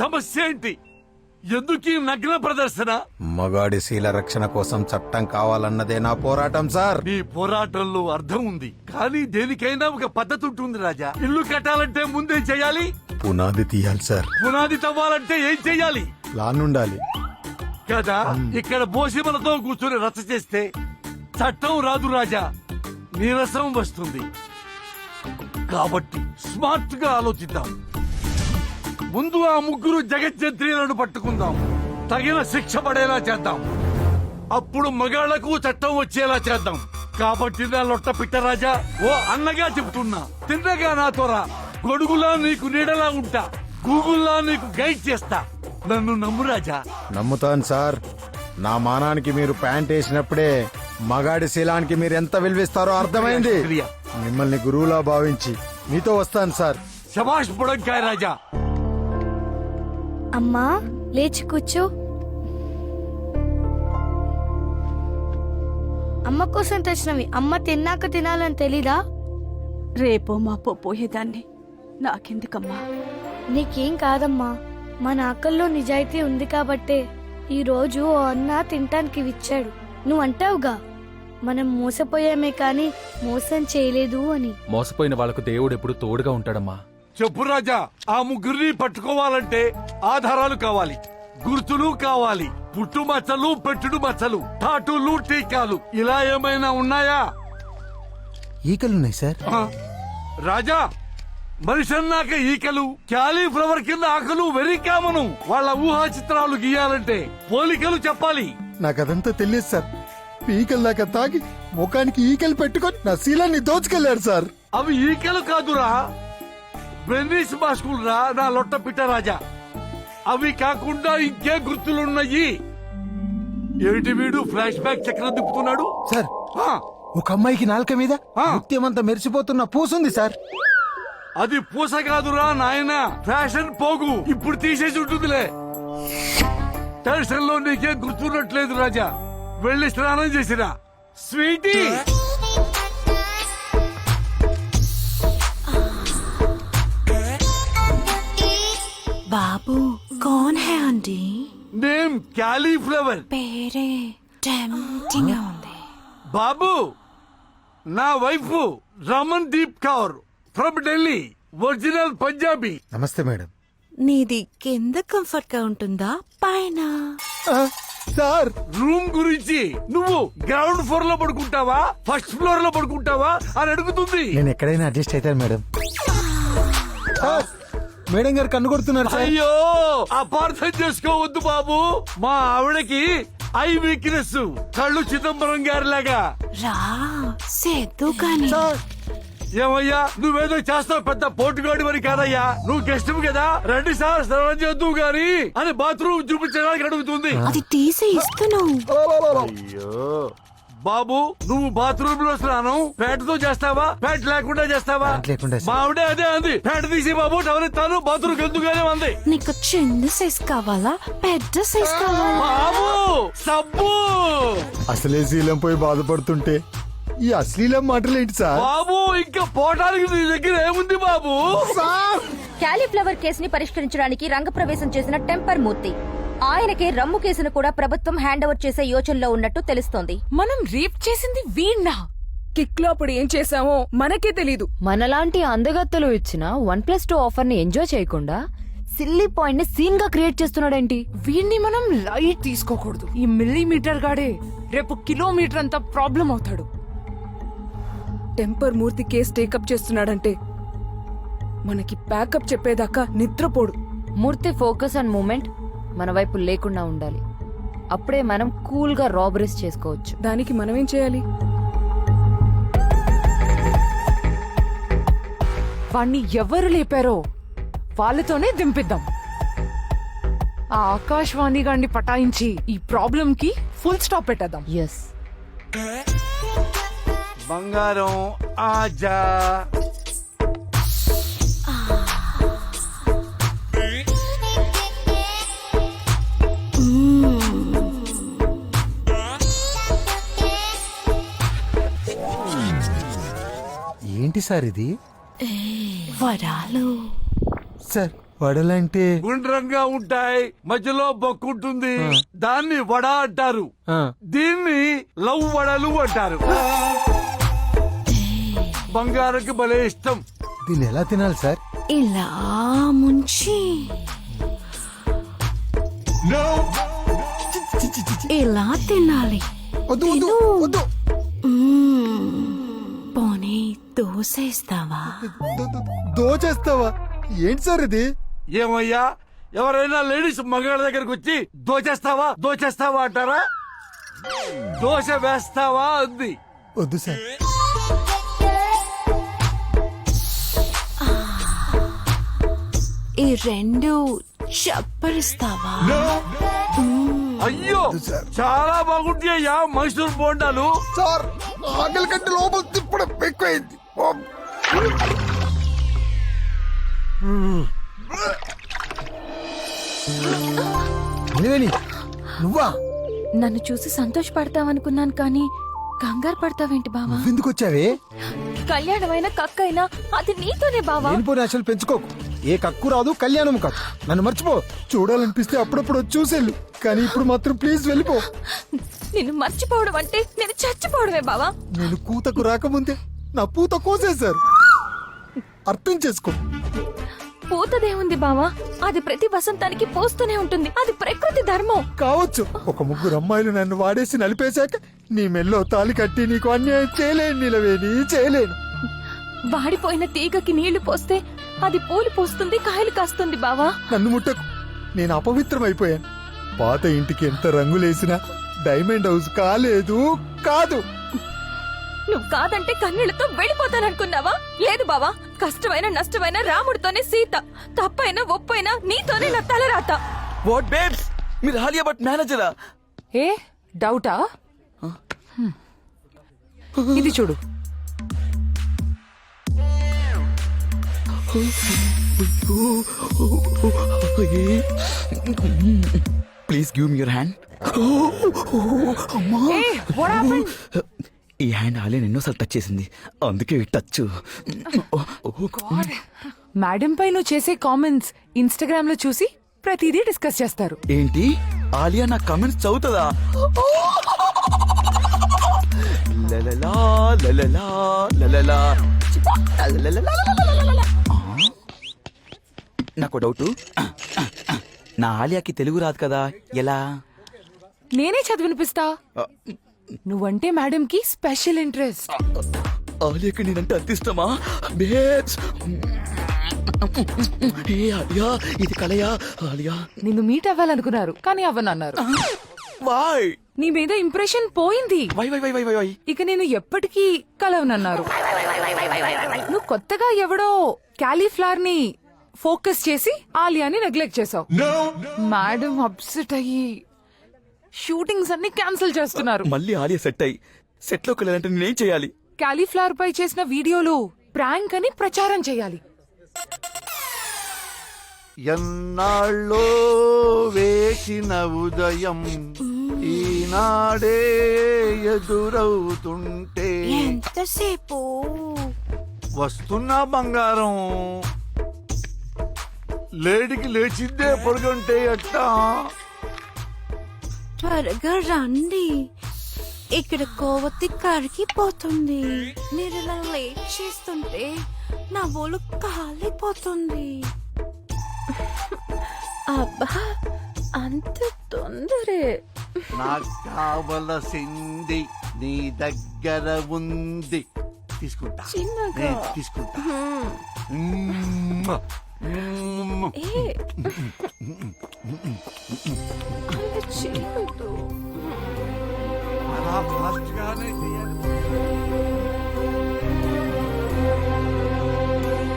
సమస్య ఏంటి? ఎందుకు ఈ నగ్న ప్రదర్శన? మగాడి శీల రక్షణ కోసం చట్టం కావాలన్నదే నా పోరాటం సార్. నీ పోరాటంలో అర్థం ఉంది. కానీ దేనికైనా ఒక పద్ధతి ఉంటుంది రాజా. ఇల్లు కట్టాలంటే ముందేం చేయాలి. పునాది తీయాలి సార్. పునాది తవ్వాలంటే ఏం చెయ్యాలి ప్లాన్ ఉండాలి కదా ఇక్కడ బోసిమలతో కూర్చొని రచ్చ చేస్తే చట్టం రాదు రాజా. నీరసం వస్తుంది. కాబట్టి స్మార్ట్గా ఆలోచిద్దాం. ముందు ఆ ముగ్గురు జగజ్జంత్రీలను పట్టుకుందాం. తగిన శిక్ష పడేలా చేద్దాం. అప్పుడు మగాళ్ళకు చట్టం వచ్చేలా చేద్దాం. కాబట్టి నా లొట్ట పిట్టరాజా ఓ అన్నగా చెబుతున్నా. తిన్నగా నాతో రా గొడుగులా నీకు నీడలా ఉంటా. గూగుల్లా నీకు గైడ్ చేస్తా. నన్ను నమ్ము రాజా. నమ్ముతాను సార్. నా మానానికి మీరు ప్యాంట్ వేసినప్పుడే మగాడి శీలానికి మీరు ఎంత విలువిస్తారో అర్థమైంది. మిమ్మల్ని గురువులా భావించి మీతో వస్తాను సార్. శబాష్ బుడంకాయ రాజా. అమ్మా లేచి కూర్చో. అమ్మ కోసం తెచ్చినవి అమ్మ తిన్నాక తినాలని తెలీదా? రేపో మాపో పోయేదాన్ని. నాకెందుకమ్మా? నీకేం కాదమ్మా మన ఆకల్లో నిజాయితీ ఉంది కాబట్టే ఈ రోజు ఓ అన్న తినటానికి ఇచ్చాడు. నువ్వు అంటావుగా మనం మోసపోయామే కానీ మోసం చేయలేదు అని. మోసపోయిన వాళ్ళకు దేవుడు ఎప్పుడు తోడుగా ఉంటాడమ్మా. చెప్పు రాజా ఆ ముగ్గురిని పట్టుకోవాలంటే ఆధారాలు కావాలి గుర్తులు కావాలి పుట్టు మచ్చలు పెట్టుడు మచ్చలు టాటూలు టీకాలు ఇలా ఏమైనా ఉన్నాయా? ఈకలున్నాయి సార్. ఆ? రాజా మనిషి అన్నాక ఈకలు క్యాలీఫ్లవర్ కింద ఆకలు వెరీ కామను వాళ్ళ ఊహా చిత్రాలు గీయాలంటే పోలికలు చెప్పాలి. నాకదంతా తెలియదు సార్. ఈకలు దాకా తాగి ముఖానికి ఈకలు పెట్టుకొని నా శీలాన్ని దోచుకెళ్ళాడు సార్. అవి ఈకలు కాదురా. వెన్నీస్ మాస్కులు రా నా లొట్ట పిట్ట రాజా. అవి కాకుండా ఇంకే గుర్తులున్నాయి. ఏమిటి వీడు ఫ్లాష్ బ్యాక్ చక్రం తిప్పుతున్నాడు సార్ ఆ, ఒక అమ్మాయికి నాలుక మీద ఆ. ముత్యమంతా మెరిసిపోతున్న పూసుంది సార్. అది పూస కాదురా నాయన. ఫ్యాషన్ పోగు. ఇప్పుడు తీసేసి ఉంటుందిలే. టెన్షన్లో నీకేం గుర్తున్నట్లేదు రాజా. వెళ్ళి స్నానం చేసిరా. స్వీటీ! బాబు కౌన్ హే అండి నేమ్ క్యాలీఫ్లవర్ పేరే టెంప్టింగ్ ఉంది బాబు నా wife Ramandeep Kaur from Delhi original Punjabi namaste madam నీది కింద కంఫర్ట్గా ఉంటుందా పైన సార్ రూమ్ గురించి నువ్వు గ్రౌండ్ ఫ్లోర్లో పడుకుంటావా ఫస్ట్ ఫ్లోర్లో పడుకుంటావా అని అడుగుతుంది నేను ఎక్కడైనా అడ్జస్ట్ అవుతాను మేడం. మేడం గారు కన్ను కొడుతున్నారు సార్. అయ్యో అపార్థం చేసుకోవద్దు బాబు. మా ఆవిడకి ఐ వీక్నెస్ కళ్ళు చిదంబరం గారి లాగా రా సేద్దు కాని. ఏమయ్యా నువ్వేదో చేస్తావు పెద్ద పోటుగాడి మరి కాదయ్యా. నువ్వు గెస్ట్ కదా? రండి సార్ స్నానం చేద్దు గాని. అని బాత్రూమ్ చూపించడానికి అడుగుతుంది. అది తీసి ఇస్తును అయ్యో. బాబు నువ్వు బాత్రూమ్లో స్నానం ప్యాంటుతో చేస్తావా? ప్యాంట్ లేకుండా చేస్తావా? ప్యాంట్ లేకుండా చేస్తా. మా ఆవిడే అదే అంది. ప్యాంట్ తీసి బాబు టవర్ ఇస్తాను బాత్రూమ్ ఎందుకుగానే ఉంది నీకు చిన్న సైజ్ కావాలా? పెద్ద సైజ్ కావాలా? బాబు సబ్బు! అసలే శీలం పోయి బాధపడుతుంటే ఈ అశ్లీలం మాటలు ఏంటి సార్? బాబు ఇంకా పోవడానికి నీ దగ్గర ఏముంది బాబు? క్యాలీఫ్లవర్ కేసుని పరిష్కరించడానికి రంగప్రవేశం చేసిన టెంపర్ మూర్తి. ఆయనకే రమ్ము కేసును కూడా ప్రభుత్వం హ్యాండ్ ఓవర్ చేసే యోచనలో ఉన్నట్టు తెలుస్తోంది. మనం రేప్ చేసింది వీణ్ణా? కిక్లో అప్పుడు ఏం చేసామో మనకే తెలీదు. మనలాంటి అందగత్తలు ఇచ్చిన వన్ ప్లస్ టూ ఆఫర్ని ఎంజాయ్ చేయకుండా సిల్లీ పాయింట్ని సీన్గా క్రియేట్ చేస్తున్నాడేంటి? వీణ్ణి మనం లైట్ తీసుకోకూడదు. ఈ మిల్లీమీటర్ గాడే రేపు కిలోమీటర్ అంతా ప్రాబ్లం అవుతాడు. టెంపర్ మూర్తి కేసు టేకప్ చేస్తున్నాడంటే మనకి ప్యాకప్ చెప్పేదాకా నిద్రపోడు. మూర్తి ఫోకస్ అండ్ మూమెంట్ మన వైపు లేకుండా ఉండాలి. అప్పుడే మనం కూల్గా రాబరీస్ చేసుకోవచ్చు. దానికి మనమేం చేయాలి? వాణ్ణి ఎవరు లేపారో వాళ్ళతోనే దింపిద్దాం. ఆ ఆకాశవాణి గాన్ని పటాయించి ఈ ప్రాబ్లం కి ఫుల్ స్టాప్ పెట్టేద్దాం. ఎస్ బంగారం ఆజా. సార్ ఇది? వరాలు. సార్ వడలంటే? గుండ్రంగా ఉంటాయి మధ్యలో బొక్కు ఉంటుంది. దాన్ని వడ అంటారు. దీన్ని లవ్ వడలు అంటారు. బంగారంకి భలే ఇష్టం. దీన్ని ఎలా తినాలి సార్? ఇలా ముంచి. ఇలా తినాలి. వద్దు వద్దు వద్దు. దోశ ఇస్తావా దోచేస్తావా? ఏంటి సార్ ఇది? ఏమయ్యా ఎవరైనా లేడీస్ మగాళ్ళ దగ్గరకు వచ్చి దోచేస్తావా? దోచేస్తావా అంటారా? దోశ వేస్తావా అంది. వద్దు సార్. ఈ రెండు చప్పరిస్తావా? అయ్యో చాలా బాగుంటాయ్యా మైసూర్ బోండాలు. సార్ ఆకలి కంటే లోపల తిప్పడం ఎక్కువైంది. నివేని నువ్వా? నన్ను చూసి సంతోషపడతావనుకున్నాను కానీ కంగారు పడతావేంటి బావా? ఎందుకు వచ్చావే? కళ్యాణమైన కక్కైనా అది నీతోనే బావా. లేనిపోయిన ఆశలు పెంచుకోకు. ఏ కక్కు రాదు కళ్యాణం కాదు. నన్ను మర్చిపో. చూడాలనిపిస్తే అప్పుడప్పుడు వచ్చి చూసేళ్ళు. కానీ ఇప్పుడు మాత్రం ప్లీజ్ వెళ్ళిపో. నిన్ను మర్చిపోవడం అంటే నేను చచ్చిపోవడమే బావా. నేను కూతకు రాకముందే నా పూత కోసేశారు. అర్థం చేసుకో. పూతదేముంది బావా? అది ప్రతి వసంతానికి పోస్తూనే ఉంటుంది. అది ప్రకృతి ధర్మం. కావచ్చు. ఒక ముగ్గురు అమ్మాయిలు నన్ను వాడేసి నలిపేశాక నీ మెల్లో తాలి కట్టి నీకు అన్యాయం చేయలేను నిలవేని చేయలేను. వాడిపోయిన తీగకి నీళ్ళు పోస్తే అది పూలు పోస్తుంది కాయలు కాస్తుంది బావా. నన్ను ముట్టకు. నేను అపవిత్రమైపోయాను. పాత ఇంటికి ఎంత రంగులేసినా డైమండ్ హౌస్ కాలేదు కాదు. నువ్వు కాదంటే కన్నీళ్ళతో వెళ్ళిపోతాననుకున్నావా? లేదు బావా కష్టమైన నష్టమైన రాముడితోనే సీత తప్పైనా ఒప్పైనా నీతోనే నా తలరాత. What babes? మీరు హాలియా బట్ మేనేజరా? ఏ డౌటా? హ్మ్. ఇది చూడు. Please give me your hand? ఈ హ్యాండ్ హాలియా ఎన్నోసార్లు టచ్ చేసింది. అందుకే టచ్. మేడం పై నువ్వు చేసే కామెంట్స్ ఇన్స్టాగ్రామ్లో చూసి ప్రతిదీ డిస్కస్ చేస్తారు. ఏంటి? ఆలియా నా కమెంట్స్ చదువుతుందా? నాకు డౌట్ నా ఆలియాకి తెలుగు రాదు కదా? ఎలా? నేనే చదివినిపిస్తా. నువ్వంటే మేడం కి స్పెషల్ ఇంట్రెస్ట్. ఆలియాకి నేనంటే అంత ఇష్టమా? బేబ్స్. ఏ ఆలియా? ఇది కలయా? ఆలియా? నిన్ను మీట్ అవ్వాలనుకున్నారు కానీ అవ్వనన్నారు. వాయ్ నీ మీద ఇంప్రెషన్ పోయింది. Why why why why why why ఇక నేను ఎప్పటికీ కలవనన్నారు. నువ్వు కొత్తగా ఎవడో క్యాలీఫ్లవర్ని ఫోకస్ చేసి ఆలియాని నెగ్లెక్ట్ చేసావు. మేడం అప్సెట్ అయ్యి షూటింగ్స్ అన్ని క్యాన్సిల్ చేస్తున్నారు. మళ్ళీ ఆలియా సెట్ అయ్యి. సెట్లోకి వెళ్ళాలంటే నేనేం చేయాలి? క్యాలీఫ్లవర్ పై చేసిన వీడియోలు ప్రాంక్ అని ప్రచారం చేయాలి. ఎన్నాళ్ళో వేసిన ఉదయం ఈనాడే ఎదురవుతుంటే ఎంతసేపు? వస్తున్నా బంగారం. లేడికి లేచిందే పడుకుంటే ఎట్టా? త్వరగా రండి ఇక్కడ కోవతి కరిగిపోతుంది మీరు ఇలా లేట్ చేస్తుంటే నా ఒళ్ళు కాలిపోతుంది. అబ్బా అంత తొందరే. నాకు కావలసింది నీ దగ్గర ఉంది. తీసుకుంటా. చిన్నగా. నేను తీసుకుంటా. మ్మ్. ఏ అలా ఫాస్ట్ గానే తీయాలి